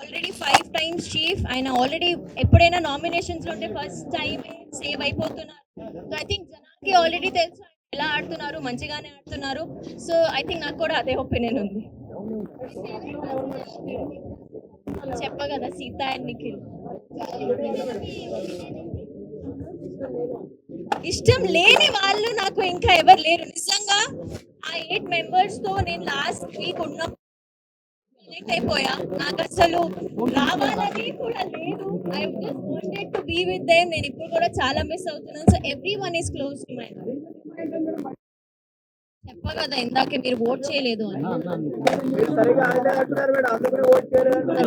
Already five times chief ఆయన already ఎప్పుడైనా nominations ఉంటే ఫస్ట్ టైం సేవ్ అయిపోతున్నారు. సో ఐ థింక్ జనానికి ఆల్రెడీ తెలుసు ఎలా ఆడుతున్నారు మంచిగానే ఆడుతున్నారు. సో ఐ థింక్ నాకు కూడా అదే ఒపీనియన్ ఉంది. చెప్ప కదా సీత అండ్ నిఖిల్. ఇష్టం లేని వాళ్ళు నాకు ఇంకా ఎవరు లేరు. నిజంగా ఆ ఎయిట్ మెంబర్స్తో నేను లాస్ట్ వీక్ ఉన్న కనెక్ట్ అయిపోయా నాకు అసలు రావాలని కూడా లేదు. I just wanted to be with them నేను ఇప్పుడు కూడా చాలా మిస్ అవుతున్నాను. So everyone is close to my చెప్ప కదా ఇందాకే మీరు ఓట్ చేయలేదు అని.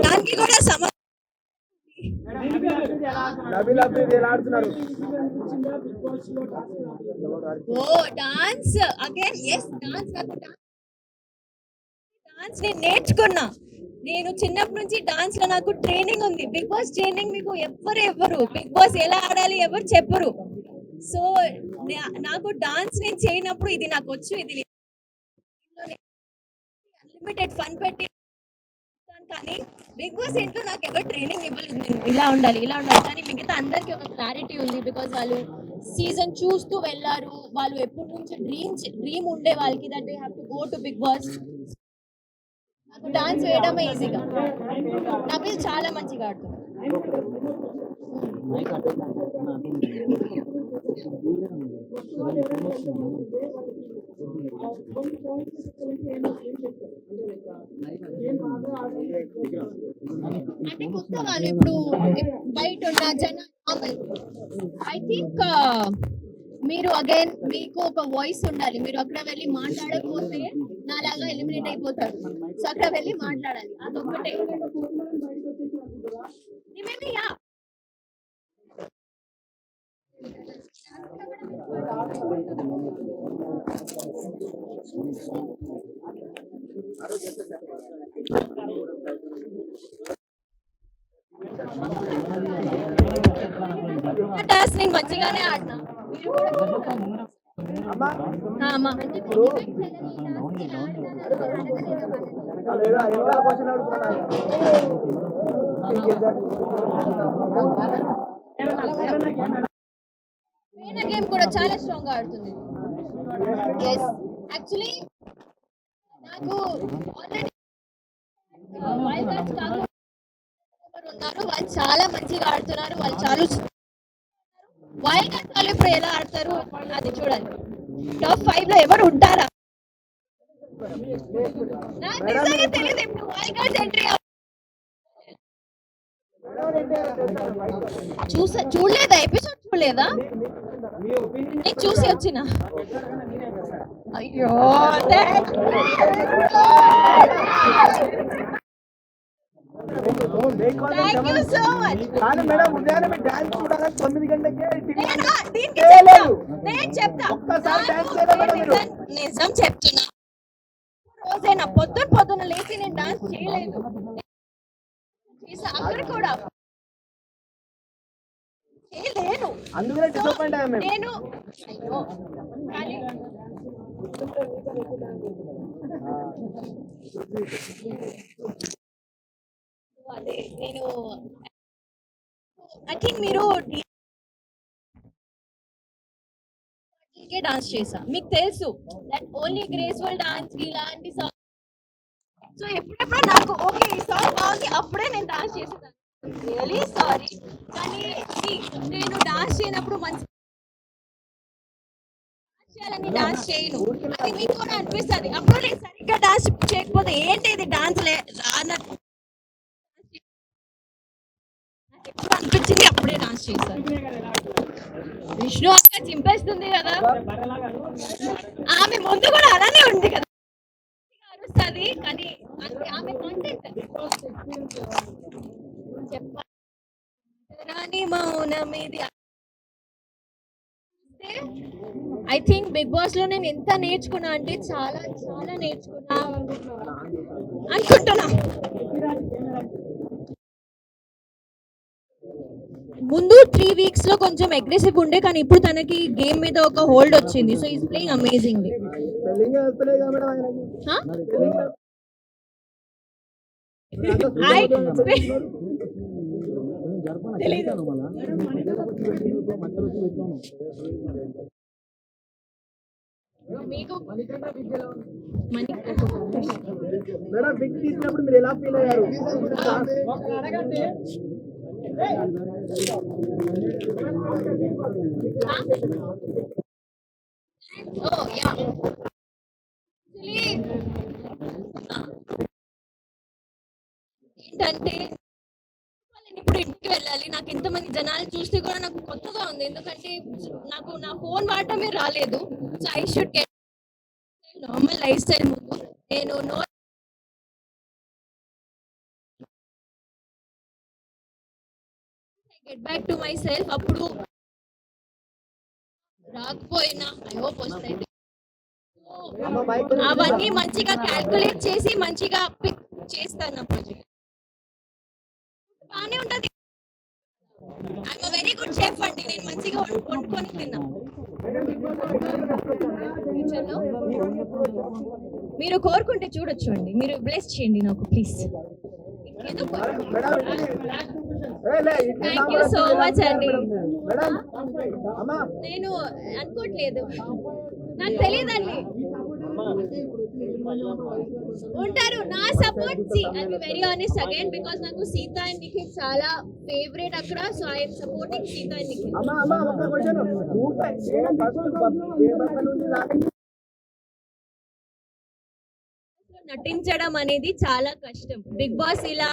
దానికి కూడా సమ ఓ డాన్స్ అగైన్ ఎస్ డాన్స్ నాకు డాన్స్ నేను నేర్చుకున్నా. నేను చిన్నప్పటి నుంచి డాన్స్లో నాకు ట్రైనింగ్ ఉంది. బిగ్ బాస్ ట్రైనింగ్ మీకు ఎవ్వరు ఎవ్వరు బిగ్ బాస్ ఎలా ఆడాలి ఎవరు చెప్పరు. సో నాకు డాన్స్ నేను చేయనప్పుడు ఇది నాకు వచ్చు ఇది అన్లిమిటెడ్ ఫన్ పెట్టి కానీ బిగ్ బాస్ ఇంట్లో నాకు ఎవరు ట్రైనింగ్ ఇవ్వలేదు. నేను ఇలా ఉండాలి ఇలా ఉండాలి కానీ మిగతా అందరికీ ఒక క్లారిటీ ఉంది బికాజ్ వాళ్ళు సీజన్ చూస్తూ వెళ్ళారు. వాళ్ళు ఎప్పటి నుంచి డ్రీమ్ డ్రీమ్ ఉండే వాళ్ళకి that they have to go to Bigg Boss నాకు డాన్స్ వేయడం ఈజీగా నబిల్ చాలా మంచిగా ఆడుతుంది అంటే కొత్త వాళ్ళు ఇప్పుడు బయట ఉన్న జన ఐ థింక్ uh, మీరు అగైన్ మీకు ఒక వాయిస్ ఉండాలి. మీరు అక్కడ వెళ్ళి మాట్లాడకపోతే నాలాగా ఎలిమినేట్ అయిపోతారు. సో అక్కడ వెళ్ళి మాట్లాడాలి. అదొక్కటే మేబీ యా టాస్క్ నేను మంచిగానే ఆడినా. గేమ్ కూడా చాలా స్ట్రాంగ్గా ఆడుతుంది. యాక్చువల్లీ నాకు ఆల్రెడీ వైల్డ్ కార్డ్స్ కాకుండా ఉన్నారు వాళ్ళు చాలా మంచిగా ఆడుతున్నారు వాళ్ళు చాలా వైల్డ్ కార్డ్స్ వాళ్ళు ఇప్పుడు ఎలా ఆడతారు అది చూడాలి టాప్ ఫైవ్లో ఎవరు ఉంటారా? చూసా చూడలేదా? ఎపిసోడ్ చూడలేదా? నేను చూసి వచ్చిన. అయ్యో కానీ మేడం ఉదయాన్నే మీరు డాన్స్ చూడాలని తొమ్మిది గంటలకే ఒక్కసారి చేయలేదా? నిజం- చెప్తున్నా. రోజైనా పొద్దున పొద్దున లేచి నేను డాన్స్ చేయలేదు. అక్కడ కూడా చేయలేను అందుకనే డిసప్పాయింట్ అయ్యాం మేము. నేను అయ్యో కానీ అదే నేను ఐ థింక్ మీరు డాన్స్ చేసా మీకు తెలుసు. దట్ ఓన్లీ గ్రేస్ఫుల్ డాన్స్ ఇలాంటి సాంగ్ సో ఎప్పుడెప్పుడు నాకు ఓకే ఈ సాంగ్ బాగుంది అప్పుడే నేను డాన్స్ చేసేదాన్ని. రియలీ సారీ కానీ నేను డాన్స్ చేయనప్పుడు మంచి చేయాలని డాన్స్ చేయను. అది మీకు కూడా అనిపిస్తుంది. అప్పుడు నేను సరిగ్గా డాన్స్ చేయకపోతే ఏంటి ఇది డాన్స్ లే అన్నట్టు. అనిపించింది అప్పుడే డాన్స్ చేశాను విష్ణు అక్క చింపేస్తుంది కదా. ఆమె ముందు కూడా అలానే ఉంది కదా. అరుస్తుంది కానీ ఆమె కంటెంట్ మౌనం ఇది ఐ థింక్ బిగ్ బాస్లో నేను ఎంత నేర్చుకున్నా అంటే చాలా చాలా నేర్చుకున్నా. అనుకుంటున్నా. ముందు త్రీ వీక్స్లో కొంచెం అగ్రెసివ్ ఉండే కానీ ఇప్పుడు తనకి గేమ్ మీద ఒక హోల్డ్ వచ్చింది. సో ఈస్ ప్లేయింగ్ అమేజింగ్ మీకు మేడం బిగ్ తీసినప్పుడు మీరు ఎలా ఫీల్ అయ్యారు? Oh, yeah. ఏంటంటే నేను ఇప్పుడు ఇంటికి వెళ్ళాలి. నాకు ఇంతమంది జనాలు చూస్తే కూడా నాకు కొత్తగా ఉంది. ఎందుకంటే నాకు నా ఫోన్ వాడటమే రాలేదు. So I should get normal lifestyle ముందు నేను no get back to myself అప్పుడు రాకపోయినా ఐ హోప్ వస్తాయి. అవన్నీ మంచిగా క్యాల్కులేట్ చేసి మంచిగా పిక్ చేస్తాను నా ప్రాజెక్ట్ బాగానే ఉంటది. ఐఎమ్ వెరీ గుడ్ షెఫ్ అండి. నేను మంచిగా వండుకొని తిన్నా. మీరు కోరుకుంటే చూడొచ్చు అండి. మీరు బ్లెస్ చేయండి నాకు ప్లీజ్ ఎందుకు సాంబార్ so ఎలా much అండి. నేను అనుకోవట్లేదు. నాకు తెలియదండి ఉంటారు. నా support see I be very honest again because నాకు సీత అండ్ నిఖిల్ చాలా ఫేవరెట్ అక్కడ. So I supporting Seetha and Nikhil. నటించడం అనేది చాలా కష్టం. బిగ్ బాస్ ఇలా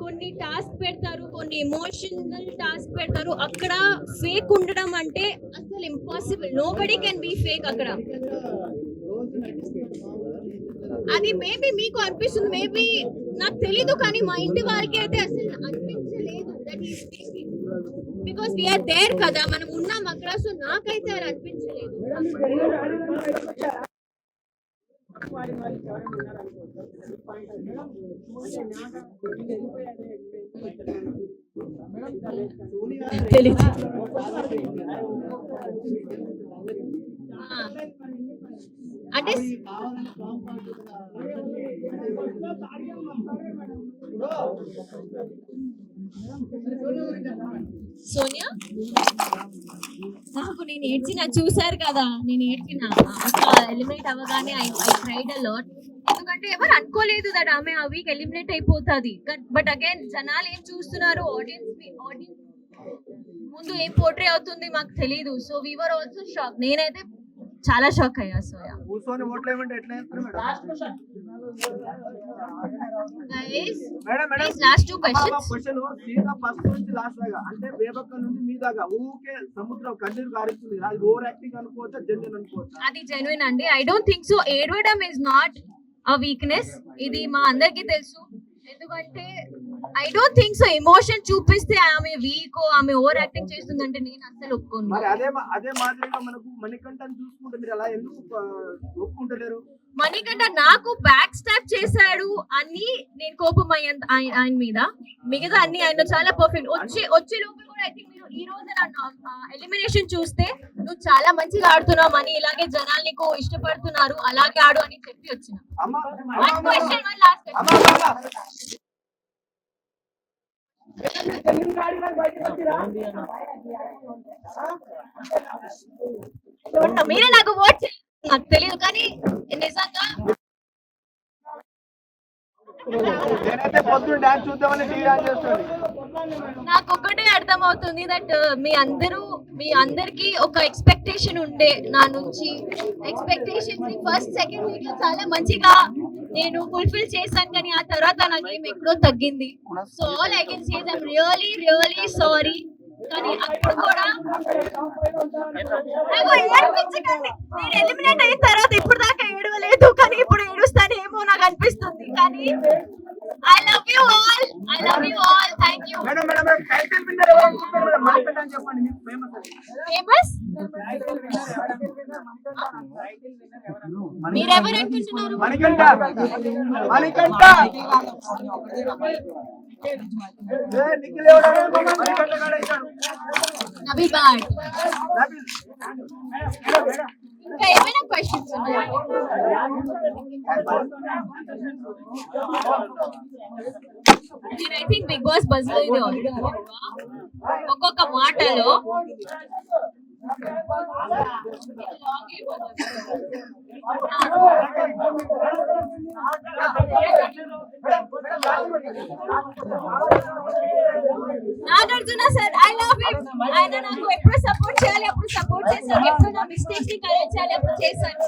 కొన్ని టాస్క్ పెడతారు కొన్ని ఎమోషనల్ టాస్క్ పెడతారు. అక్కడ ఫేక్ ఉండడం అంటే అసలు impossible nobody can be fake అక్కడ. అది మేబీ మీకు అనిపిస్తుంది మేబీ నాకు తెలీదు కానీ మా ఇంటి వారికి అయితే అసలు అనిపించలేదు that is because we're there కదా మనం ఉన్నాం అక్కడ సో నాకైతే అది అనిపించలేదు. తెలీదు ఆ. అంటే సోనియా నాకు నేను ఏడ్చిన చూసారు కదా నేను ఏడ్చిన. ఎలిమినేట్ అవ్వగానే ఐ ఐ ట్రైడ్ అలాట్ ఎందుకంటే ఎవరు అనుకోలేదు దట్ ఆమె ఆ వీక్ ఎలిమినేట్ అయిపోతుంది. బట్ అగైన్ జనాలు ఏం చూస్తున్నారు? ఆడియన్స్ ఆడియన్స్ ముందు ఏం పోర్ట్రే అవుతుంది మాకు తెలియదు సో వీవర్ ఆల్సో షాక్ నేనైతే చాలా షాక్ అయ్యా madam? Last two questions question Seetha first నుంచి లాస్ట్ దాకా. అంటే వేపక్క నుంచి మీ దాకా. ఊకే సముద్రం కన్నీరు కారుస్తుంది అది ఓవర్ యాక్టింగ్ అనుకోవచ్చా జెన్యున్ అనుకోవచ్చా? అది జెన్యున్ అండి. ఐ డోంట్ థింక్ సో ఏడవడం ఇస్ నాట్ అ వీక్నెస్ ఇది మా అందరికి తెలుసు. ఎందుకంటే I don't think so emotion చూపిస్తే ఆమె వీక్ ఆమె ఓవర్ యాక్టింగ్ చేస్తుందంటే నేను అసలు ఒప్పుకోను. మరి అదే అదే మాదిరిగా మనకు మణికంఠని చూసుకుంటే మీరు అలా ఎందుకు ఒప్పుకుంటలేరు? మణికంఠ నాకు బ్యాక్ స్టాప్ చేశాడు అని నేను కోపం అయ్యాను ఆయ- ఆయన మీద. మిగతా అన్ని ఆయన చాలా పర్ఫెక్ట్ వచ్చే వచ్చే లోపల కూడా ఐ థింక్ మీరు ఈ రోజు ఎలిమినేషన్ చూస్తే నువ్వు చాలా మంచిగా ఆడుతున్నావు అని ఇలాగే జనాలు నీకు ఇష్టపడుతున్నారు అలాగే ఆడు అని చెప్పి వచ్చిన. మీరే నాకు ఓట్ నాకు తెలియదు కానీ నిజంగా నాకు ఒకటే అర్థమవుతుంది దట్ మీ అందరూ మీ అందరికి ఒక ఎక్స్పెక్టేషన్ ఉండే నా నుంచి. ఎక్స్పెక్టేషన్ ఫస్ట్ సెకండ్ వీక్ చాలా మంచిగా నేను ఫుల్ఫిల్ చేశాను కానీ ఆ తర్వాత నాకు ఏం ఎక్కడో తగ్గింది. So all I can say them really really sorry కానీ అప్పుడు కూడా నాకు ఏడిపించకండి నేను ఎలిమినేట్ అయిన తర్వాత ఇప్పుడు దాకా ఏడవలేదు. కానీ ఇప్పుడు ఏడుస్తానేమో నాకు అనిపిస్తుంది. కానీ I love you all I love you all thank you madam madam madam title winner ఎవరు అనుకుంటారు మేడం మణికంఠ అని చెప్పండి మీకు ఫేమస్ ఫేమస్ మీరెవరు అనుకుంటున్నారు మణికంఠ మణికంఠ. ఇంకా ఏమైనా క్వశ్చన్స్ ఉన్నాయా? నేను ఐ థింక్ బిగ్ బాస్ బజ్లో ఇది ఉంది. ఒక్కొక్క మాటలో Nagarjuna sir I love him ఆయన నాకు ఎప్పుడు సపోర్ట్ చేయాలి అప్పుడు సపోర్ట్ చేశారు ఎప్పుడు నా మిస్టేక్స్ని కరెక్ట్ చేయాలి అప్పుడు చేశారు